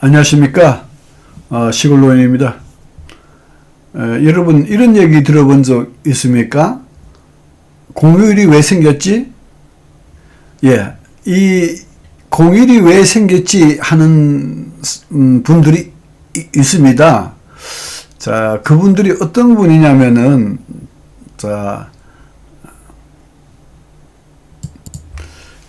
안녕하십니까. 어, 시골노인입니다. 에, 여러분, 이런 얘기 들어본 적 있습니까? 공휴일이 왜 생겼지? 예, 이 공휴일이 왜 생겼지 하는 음, 분들이 이- 있습니다. 자, 그분들이 어떤 분이냐면은, 자,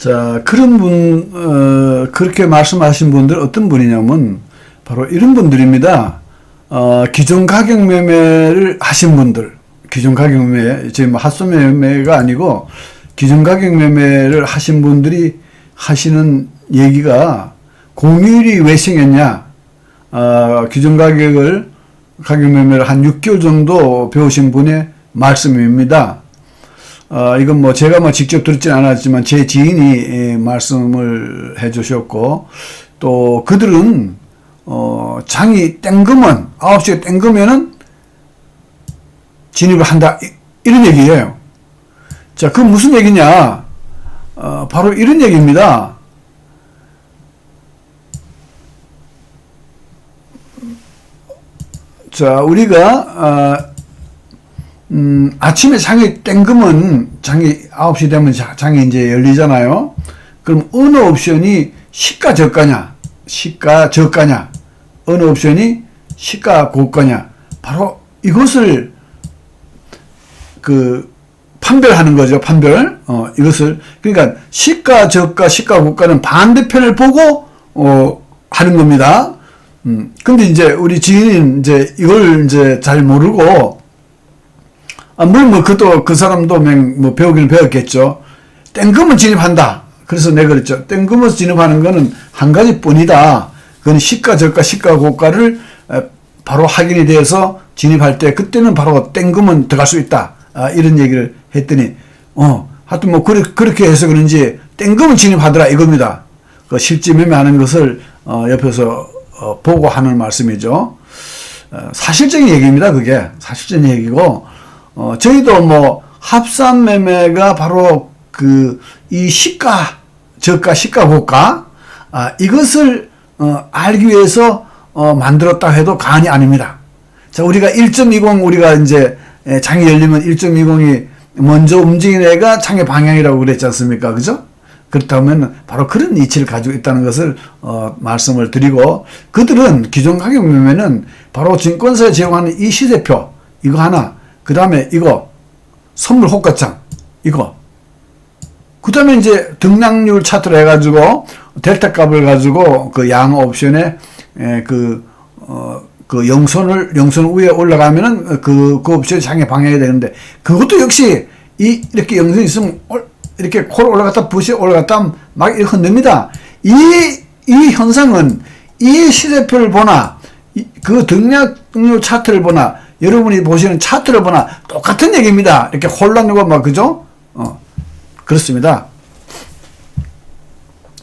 자, 그런 분, 어, 그렇게 말씀하신 분들 어떤 분이냐면, 바로 이런 분들입니다. 어, 기존 가격 매매를 하신 분들, 기존 가격 매매, 지금 핫소 매매가 아니고, 기존 가격 매매를 하신 분들이 하시는 얘기가, 공휴일이 왜 생겼냐, 어, 기존 가격을, 가격 매매를 한 6개월 정도 배우신 분의 말씀입니다. 어, 이건 뭐 제가 뭐 직접 듣진 않았지만 제 지인이 예, 말씀을 해 주셨고 또 그들은 어, 장이 땡그면 9시에 땡그면은 진입을 한다 이- 이런 얘기예요. 자, 그 무슨 얘기냐? 어, 바로 이런 얘기입니다. 자, 우리가 어, 음, 아침에 장이 땡금은 장이 9시 되면 자- 장이 이제 열리잖아요. 그럼 어느 옵션이 시가 저가냐? 시가 저가냐? 어느 옵션이 시가 고가냐? 바로 이것을 그 판별하는 거죠. 판별. 어, 이것을 그러니까 시가 저가 시가 고가는 반대편을 보고 어 하는 겁니다. 음. 근데 이제 우리 지인은 이제 이걸 이제 잘 모르고 아, 물론 뭐 그도 그 사람도 맹- 뭐 배우기는 배웠겠죠. 땡금은 진입한다. 그래서 내가 그랬죠. 땡금을 진입하는 거는 한 가지뿐이다. 그건 시가 저가 시가 고가를 에, 바로 확인이 돼서 진입할 때 그때는 바로 땡금은 들어갈 수 있다. 아, 이런 얘기를 했더니 어 하여튼 뭐 그렇게, 그렇게 해서 그런지 땡금은 진입하더라 이겁니다. 그 실제 매매하는 것을 어, 옆에서 어, 보고 하는 말씀이죠. 어, 사실적인 얘기입니다. 그게 사실적인 얘기고 어, 저희도 뭐 합산 매매가 바로 그 이 시가 저가 시가 고가 아, 이것을 어, 알기 위해서 어, 만들었다 해도 과언이 아닙니다. 자 우리가 1.20 우리가 이제 에, 장이 열리면 1.20이 먼저 움직이는 애가 장의 방향이라고 그랬지 않습니까? 그죠? 그렇다면 바로 그런 이치를 가지고 있다는 것을 어, 말씀을 드리고 그들은 기존 가격 매매는 바로 증권사에 제공하는 이 시세표 이거 하나 그 다음에 이거 선물 호가창 이거 그 다음에 이제 등락률 차트를 해가지고 델타 값을 가지고 그 양 옵션에 에, 그, 어, 그 영선을, 영선 위에 올라가면은 그, 그 옵션이 장에 방해해야 되는데 그것도 역시 이, 이렇게 영선이 있으면 올- 이렇게 콜 올라갔다 부시 올라갔다 막 이렇게 흔듭니다. 이, 이 현상은 이 시세표를 보나 이- 그 등락률 차트를 보나 여러분이 보시는 차트를 보나 똑같은 얘기입니다. 이렇게 혼란되고 막 그죠? 어. 그렇습니다.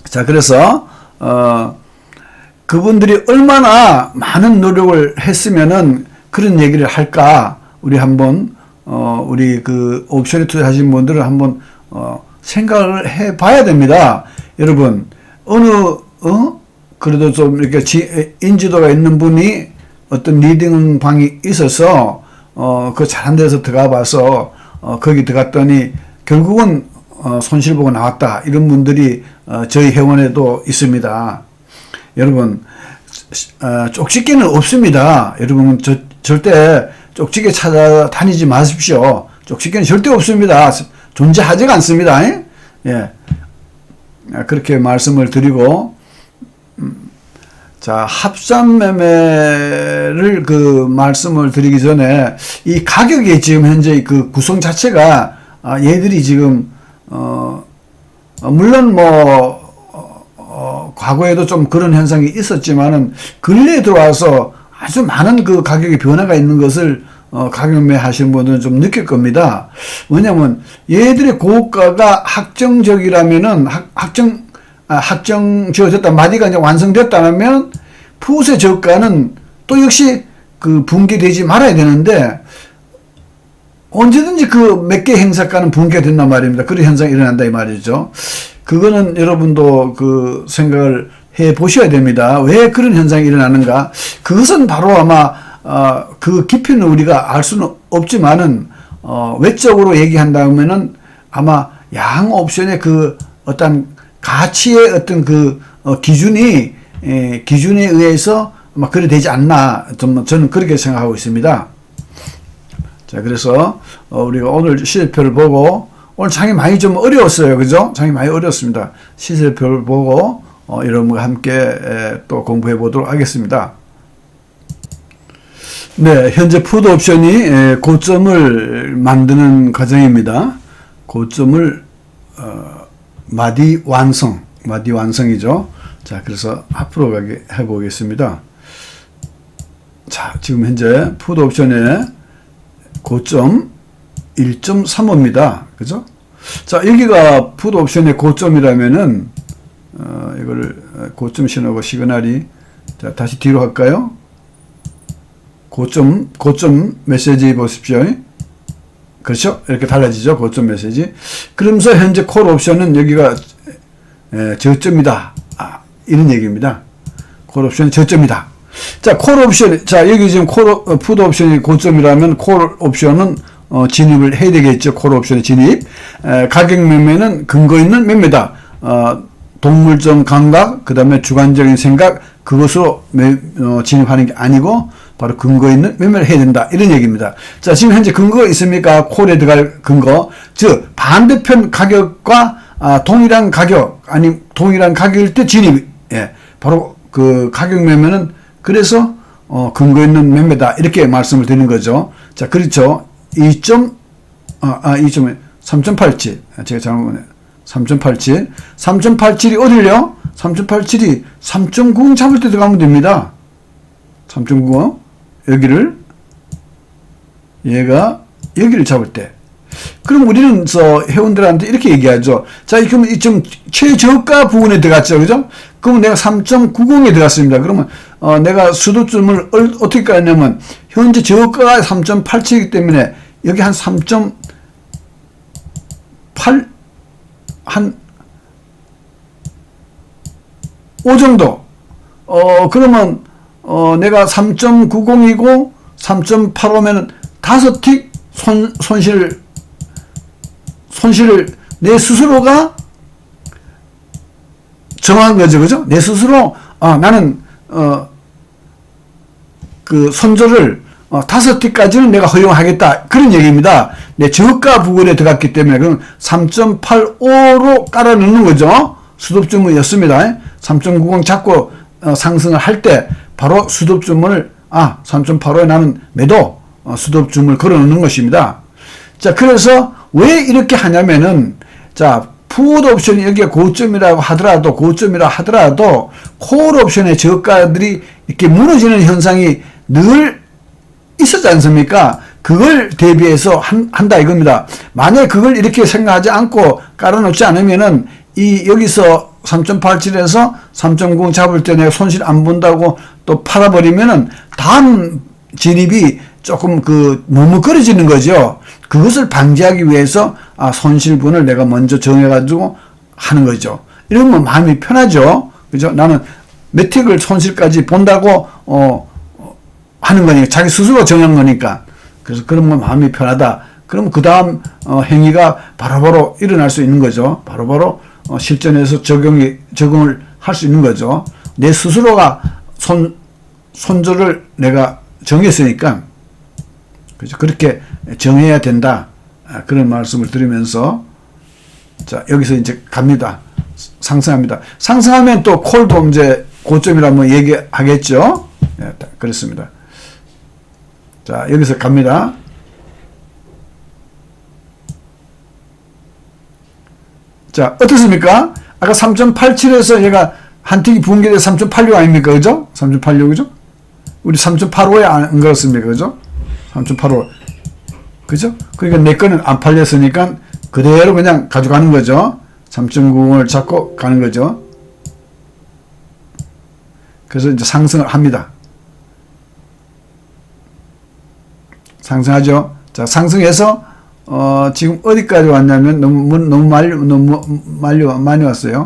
자, 그래서, 어, 그분들이 얼마나 많은 노력을 했으면은 그런 얘기를 할까, 우리 한번, 어, 우리 그 옵션에 투자하신 분들은 한번, 어, 생각을 해 봐야 됩니다. 여러분, 어느, 어? 그래도 좀 이렇게 지, 인지도가 있는 분이 어떤 리딩 방이 있어서, 어, 그 잘한 데서 들어가 봐서, 어, 거기 들어갔더니 결국은 어, 손실 보고 나왔다. 이런 분들이 어, 저희 회원에도 있습니다. 여러분, 어, 쪽집게는 없습니다. 여러분, 저, 절대 쪽집게 찾아다니지 마십시오. 쪽집게는 절대 없습니다. 존재하지가 않습니다. 예? 예. 아, 그렇게 말씀을 드리고, 음, 자, 합산 매매를 그 말씀을 드리기 전에 이 가격이 지금 현재 그 구성 자체가 아, 얘들이 지금 어, 어, 물론 뭐 어, 어, 과거에도 좀 그런 현상이 있었지만은 근래에 들어와서 아주 많은 그 가격의 변화가 있는 것을 어, 가격매 하시는 분들은 좀 느낄 겁니다. 왜냐면 얘들의 고가가 확정적이라면은 학, 확정 아, 확정 지어졌다 마디가 이제 완성됐다면 푸세 저가는 또 역시 그 붕괴되지 말아야 되는데 언제든지 그 몇 개 행사가는 붕괴된단 말입니다. 그런 현상이 일어난다 이 말이죠. 그거는 여러분도 그 생각을 해 보셔야 됩니다. 왜 그런 현상이 일어나는가? 그것은 바로 아마 어, 그 깊이는 우리가 알 수는 없지만은 어, 외적으로 얘기한다면은 아마 양 옵션의 그 어떤 가치의 어떤 그 어, 기준이 에, 기준에 의해서 아마 그래 되지 않나 좀 저는 그렇게 생각하고 있습니다. 자, 그래서 어, 우리가 오늘 시세표를 보고 오늘 장이 많이 좀 어려웠어요. 그죠? 장이 많이 어렵습니다. 시세표를 보고 어, 여러분과 함께 에, 또 공부해 보도록 하겠습니다. 네, 현재 푸드 옵션이 에, 고점을 만드는 과정입니다. 고점을 어, 마디 완성, 마디 완성이죠. 자, 그래서 앞으로 가게 해보겠습니다. 자, 지금 현재 푸드 옵션의 고점 1.35입니다. 그죠? 자, 여기가 푸드 옵션의 고점이라면은, 어, 이거를 고점 신호고 시그널이, 자, 다시 뒤로 갈까요? 고점, 고점 메시지 보십시오. 그렇죠? 이렇게 달라지죠. 고점 메시지. 그러면서 현재 콜 옵션은 여기가 에, 저점이다. 아, 이런 얘기입니다. 콜 옵션은 저점이다. 자, 콜 옵션. 자, 여기 지금 콜, 어, 푸드 옵션이 고점이라면 콜 옵션은 어, 진입을 해야 되겠죠. 콜 옵션의 진입. 에, 가격 매매는 근거 있는 매매다. 어, 동물적 감각, 그 다음에 주관적인 생각, 그것으로 매, 어, 진입하는 게 아니고, 바로 근거 있는 매매를 해야 된다. 이런 얘기입니다. 자, 지금 현재 근거가 있습니까? 콜에 들어갈 근거. 즉, 반대편 가격과 아, 동일한 가격, 아니, 동일한 가격일 때 진입. 예. 바로 그 가격 매매는 그래서 어, 근거 있는 매매다. 이렇게 말씀을 드리는 거죠. 자, 그렇죠. 2점, 아, 아 2점, 3.87. 제가 잘못, 3.87. 3.87이 어딜요? 3.87이 3.90 잡을 때 들어가면 됩니다. 3.90. 여기를, 얘가 여기를 잡을 때. 그럼 우리는 저 회원들한테 이렇게 얘기하죠. 자, 그럼 지금 최저가 부분에 들어갔죠. 그죠? 그럼 내가 3.90에 들어갔습니다. 그러면 어, 내가 수도점을 얼, 어떻게 까냐면 현재 저가가 3.87이기 때문에 여기 한 3.8, 한, 5 정도. 어, 그러면, 어, 내가 3.90이고 3.85면 다섯 틱 손, 손실, 손실을 내 스스로가 정한 거죠. 그죠? 내 스스로, 아, 나는, 어, 그 손절을 어, 다섯 틱까지는 내가 허용하겠다. 그런 얘기입니다. 내 저가 부분에 들어갔기 때문에 그럼 3.85로 깔아 넣는 거죠. 수도주문이었습니다. 3.90 잡고 어, 상승을 할 때 바로 수도주문을 아, 3.85에 나는 매도 어, 수도주문을 걸어 놓는 것입니다. 자, 그래서 왜 이렇게 하냐면은 자, 푸드 옵션이 여기에 고점이라고 하더라도 고점이라 하더라도 콜 옵션의 저가들이 이렇게 무너지는 현상이 늘 있었지 않습니까? 그걸 대비해서 한, 한다 이겁니다. 만약 그걸 이렇게 생각하지 않고 깔아놓지 않으면은 이 여기서 3.87에서 3.90 잡을 때 내가 손실 안 본다고 또 팔아버리면은 다음 진입이 조금 그 머뭇거려지는 거죠. 그것을 방지하기 위해서 아 손실분을 내가 먼저 정해가지고 하는 거죠. 이러면 마음이 편하죠. 그죠? 나는 메틱을 손실까지 본다고 어 하는 거니까 자기 스스로 정한 거니까 그래서 그러면 마음이 편하다. 그럼 그 다음 어, 행위가 바로바로 일어날 수 있는 거죠. 바로바로 어, 실전에서 적용이 적용을 할 수 있는 거죠. 내 스스로가 손 손절을 내가 정했으니까. 그렇게 정해야 된다. 아, 그런 말씀을 드리면서 자 여기서 이제 갑니다. 상승합니다. 상승하면 또 콜도 이제 고점이라고 뭐 얘기하겠죠. 예, 그렇습니다. 자, 여기서 갑니다. 자, 어떻습니까? 아까 3.87에서 얘가 한 틱이 붕괴돼 3.86 아닙니까? 그죠? 3.86, 그죠? 우리 3.85에 안 그렇습니까? 그죠? 3.85. 그죠? 그러니까 내 거는 안 팔렸으니까 그대로 그냥 가져가는 거죠. 3.90을 잡고 가는 거죠. 그래서 이제 상승을 합니다. 상승하죠. 자, 상승해서 어, 지금 어디까지 왔냐면 너무 너무 말리 너무 말리 많이 왔어요.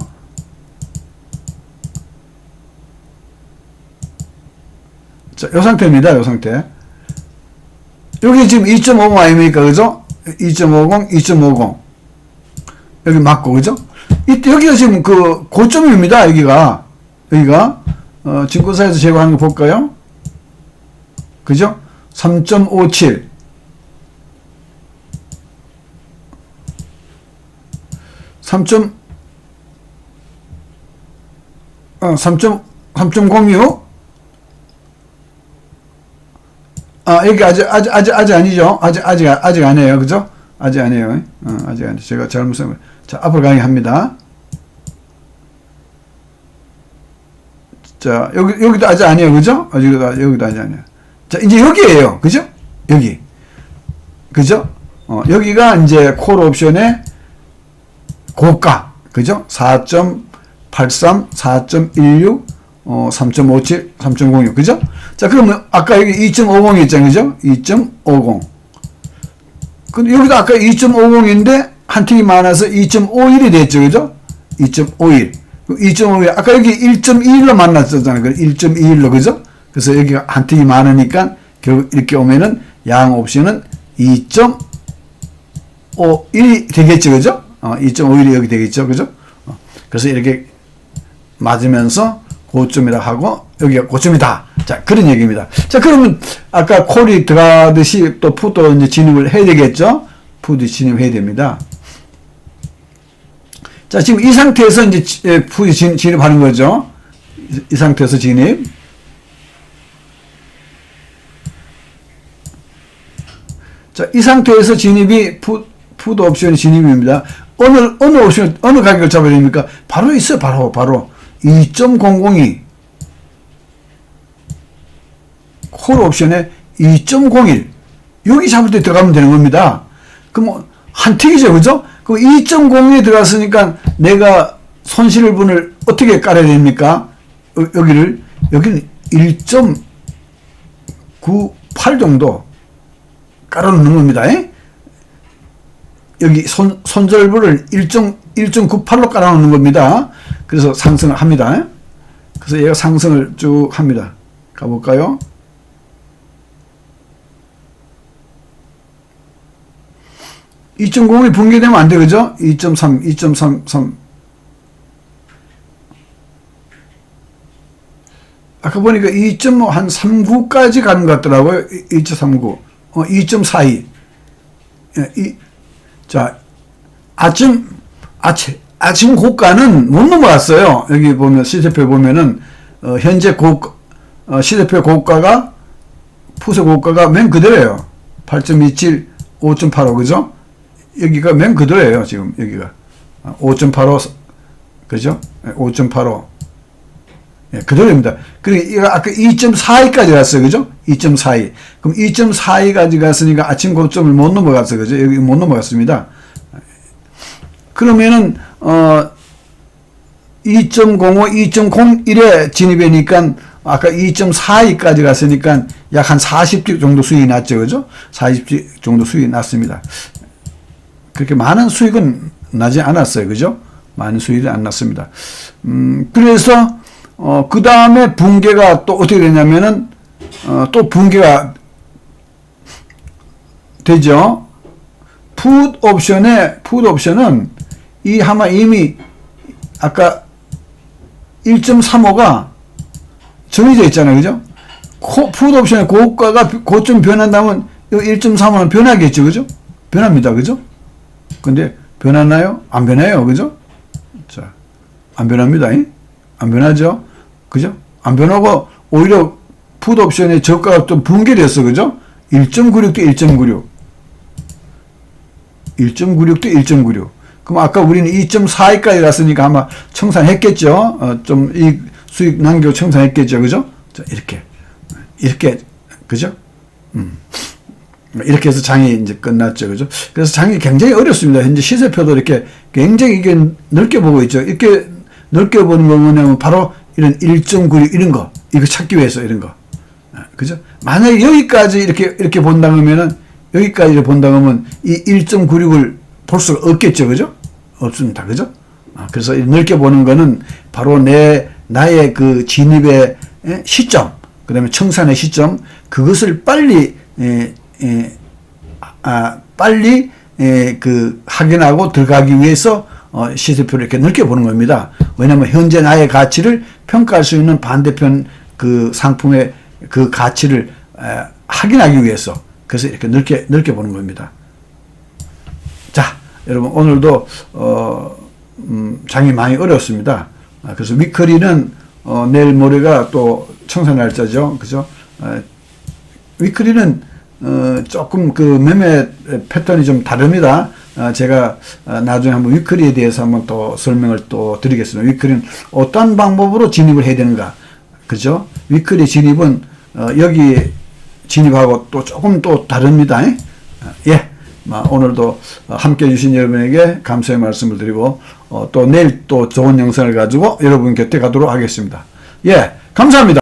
자, 요 상태입니다. 요 상태. 여기 지금 2.50 아닙니까? 그죠? 2.50, 2.50. 여기 맞고, 그죠? 이, 여기가 지금 그 고점입니다. 여기가. 여기가. 어, 증권사에서 제공하는 거 볼까요? 그죠? 3.57. 삼점 어, 3점, 3.06? 아, 여기 아직, 아직, 아직, 아직 아니죠? 아직, 아직, 아직 아니에요. 그죠? 아직 아니에요. 어, 아직 아니에요. 제가 잘못 쓴 자, 앞으로 가게 합니다. 자, 여기, 여기도 아직 아니에요. 그죠? 여기도, 여기도 아직 아니에요. 자, 이제 여기에요. 그죠? 여기. 그죠? 어, 여기가 이제 콜 옵션의 고가. 그죠? 4.83, 4.16, 어, 3.57, 3.06. 그죠? 자, 그러면 아까 여기 2.50 있잖아요. 그죠? 2.50. 근데 여기도 아까 2.50인데 한 틱이 많아서 2.51이 됐죠. 그죠? 2.51. 2.51. 아까 여기 1.21로 만났었잖아요. 1.21로. 그죠? 그래서 여기가 한 틱이 많으니까 결국 이렇게 오면은 양 옵션은 2.51이 되겠죠. 그죠? 어, 2.51이 여기 되겠죠. 그죠? 어, 그래서 이렇게 맞으면서 고점이라 하고 여기가 고점이다. 자 그런 얘기입니다. 자 그러면 아까 콜이 들어가듯이 또 푸도 이제 진입을 해야 되겠죠. 푸도 진입해야 됩니다. 자 지금 이 상태에서 이제 지- 예, 진, 진입하는 거죠. 이, 이 상태에서 진입. 자, 이 상태에서 진입이 푸, 푸드 옵션 진입입니다. 어느, 어느 옵션, 어느 가격을 잡아야 됩니까? 바로 있어요, 바로, 바로. 2.002. 콜 옵션에 2.01. 여기 잡을 때 들어가면 되는 겁니다. 그럼 뭐, 한 틱이죠, 그죠? 그 2.0에 들어갔으니까 내가 손실분을 어떻게 깔아야 됩니까? 여- 여기를, 여기는 1.98 정도 깔아놓는 겁니다. 에? 여기 손, 손절부를 1.1.98로 깔아놓는 겁니다. 그래서 상승을 합니다. 그래서 얘가 상승을 쭉 합니다. 가볼까요? (2.0이) 붕괴되면 안 돼, 그죠? (2.3) (2.33) 아까 보니까 2.39까지 가는 것 같더라고요. 2.39. 어, 2.42. 예, 이, 자, 아침, 아침, 아침 고가는 못 넘어갔어요. 여기 보면, 시세표 보면은, 어, 현재 고, 어, 시세표 고가가, 푸세 고가가 맨 그대로예요. 8.27, 5.85, 그죠? 여기가 맨 그대로예요, 지금, 여기가. 5.85, 그죠? 5.85. 예, 그대로입니다. 이거 아까 2.42까지 갔어요. 그죠? 2.42. 그럼 2.42까지 갔으니까 아침 고점을 못 넘어갔어요. 그죠? 여기 못 넘어갔습니다. 그러면은, 어, 2.05, 2.01에 진입하니까 아까 2.42까지 갔으니까 약 한 40주 정도 수익이 났죠. 그죠? 40주 정도 수익이 났습니다. 그렇게 많은 수익은 나지 않았어요. 그죠? 많은 수익이 안 났습니다. 음, 그래서, 어, 그 다음에 붕괴가 또 어떻게 되냐면은, 어, 또 붕괴가 되죠. 푸드 옵션에, 푸드 옵션은 이 아마 이미 아까 1.35가 정해져 있잖아요. 그죠? 코, 푸드 옵션의 고가가 고점 변한다면 이 1.35는 변하겠죠. 그죠? 변합니다. 그죠? 근데 변하나요? 안 변해요. 그죠? 자, 안 변합니다. 잉? 안 변하죠? 그죠? 안 변하고 오히려 푸드 옵션의 저가가 좀 붕괴됐어. 그죠? 1.96도 1.96. 1.96도 1.96. 그럼 아까 우리는 2.42까지 갔으니까 아마 청산했겠죠? 어, 좀 이 수익 남기고 청산했겠죠? 그죠? 자, 이렇게. 이렇게. 그죠? 음. 이렇게 해서 장이 이제 끝났죠. 그죠? 그래서 장이 굉장히 어렵습니다. 현재 시세표도 이렇게 굉장히 이게 넓게 보고 있죠. 이렇게 넓게 보는 거 뭐냐면 바로 이런 1.96 이런 거. 이거 찾기 위해서 이런 거. 아, 그죠? 만약에 여기까지 이렇게, 이렇게 본다 그러면은, 여기까지 본다 그러면 이 1.96을 볼 수가 없겠죠. 그죠? 없습니다. 그죠? 아, 그래서 이 넓게 보는 거는 바로 내, 나의 그 진입의 에? 시점, 그 그다음에 청산의 시점 그것을 빨리 에, 에, 아, 빨리 에, 그 확인하고 들어가기 위해서 어, 시세표를 이렇게 넓게 보는 겁니다. 왜냐하면 현재 나의 가치를 평가할 수 있는 반대편 그 상품의 그 가치를 에, 확인하기 위해서 그래서 이렇게 넓게 넓게 보는 겁니다. 자, 여러분 오늘도 어, 음, 장이 많이 어렵습니다. 아, 그래서 위커리는 어, 내일 모레가 또 청산 날짜죠, 그죠? 아, 위클리는 어, 조금 그 매매 패턴이 좀 다릅니다. 아, 제가 아, 나중에 한번 위클리에 대해서 한번 또 설명을 또 드리겠습니다. 위클리는 어떤 방법으로 진입을 해야 되는가, 그죠? 위클리 진입은 어, 여기 진입하고 또 조금 또 다릅니다. 예. 아, 예. 마, 오늘도 어, 함께 해주신 여러분에게 감사의 말씀을 드리고 어, 또 내일 또 좋은 영상을 가지고 여러분 곁에 가도록 하겠습니다. 예, 감사합니다.